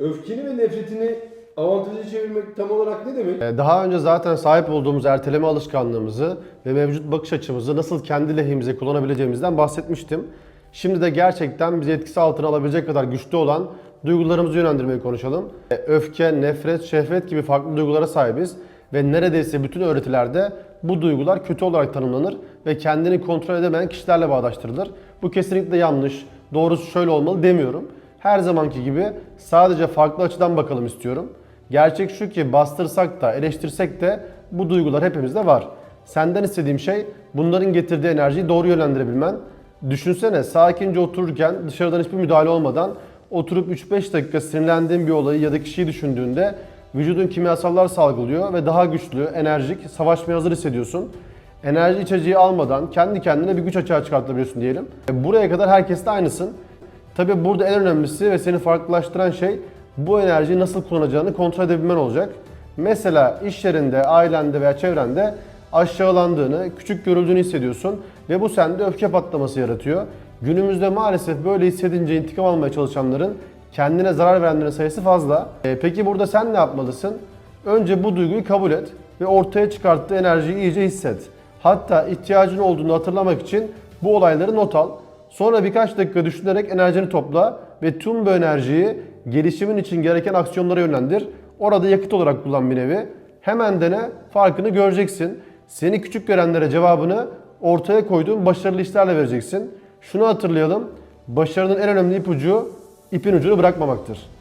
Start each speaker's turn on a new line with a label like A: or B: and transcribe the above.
A: Öfkeni ve nefretini avantaja çevirmek tam olarak ne demek?
B: Ee, Daha önce zaten sahip olduğumuz erteleme alışkanlığımızı ve mevcut bakış açımızı nasıl kendi lehimize kullanabileceğimizden bahsetmiştim. Şimdi de gerçekten bizi etkisi altına alabilecek kadar güçlü olan duygularımızı yönlendirmeyi konuşalım. Ee, Öfke, nefret, şehvet gibi farklı duygulara sahibiz ve neredeyse bütün öğretilerde bu duygular kötü olarak tanımlanır ve kendini kontrol edemeyen kişilerle bağdaştırılır. Bu kesinlikle yanlış. Doğrusu şöyle olmalı demiyorum. Her zamanki gibi sadece farklı açıdan bakalım istiyorum. Gerçek şu ki bastırsak da eleştirsek de bu duygular hepimizde var. Senden istediğim şey bunların getirdiği enerjiyi doğru yönlendirebilmen. Düşünsene sakince otururken dışarıdan hiçbir müdahale olmadan oturup 3-5 dakika sinirlendiğin bir olayı ya da kişiyi düşündüğünde vücudun kimyasallar salgılıyor ve daha güçlü, enerjik, savaşmaya hazır hissediyorsun. Enerji içeceği almadan kendi kendine bir güç açığa çıkartabiliyorsun diyelim. E, Buraya kadar herkeste aynısın. Tabi burada en önemlisi ve seni farklılaştıran şey bu enerjiyi nasıl kullanacağını kontrol edebilmen olacak. Mesela iş yerinde, ailende veya çevrende aşağılandığını, küçük görüldüğünü hissediyorsun ve bu sende öfke patlaması yaratıyor. Günümüzde maalesef böyle hissedince intikam almaya çalışanların kendine zarar verenlerin sayısı fazla. E, peki burada sen ne yapmalısın? Önce bu duyguyu kabul et ve ortaya çıkarttığı enerjiyi iyice hisset. Hatta ihtiyacın olduğunu hatırlamak için bu olayları not al. Sonra birkaç dakika düşünerek enerjini topla ve tüm bu enerjiyi gelişimin için gereken aksiyonlara yönlendir. Orada yakıt olarak kullan bir nevi. Hemen dene, farkını göreceksin. Seni küçük görenlere cevabını ortaya koyduğun başarılı işlerle vereceksin. Şunu hatırlayalım, başarının en önemli ipucu ipin ucunu bırakmamaktır.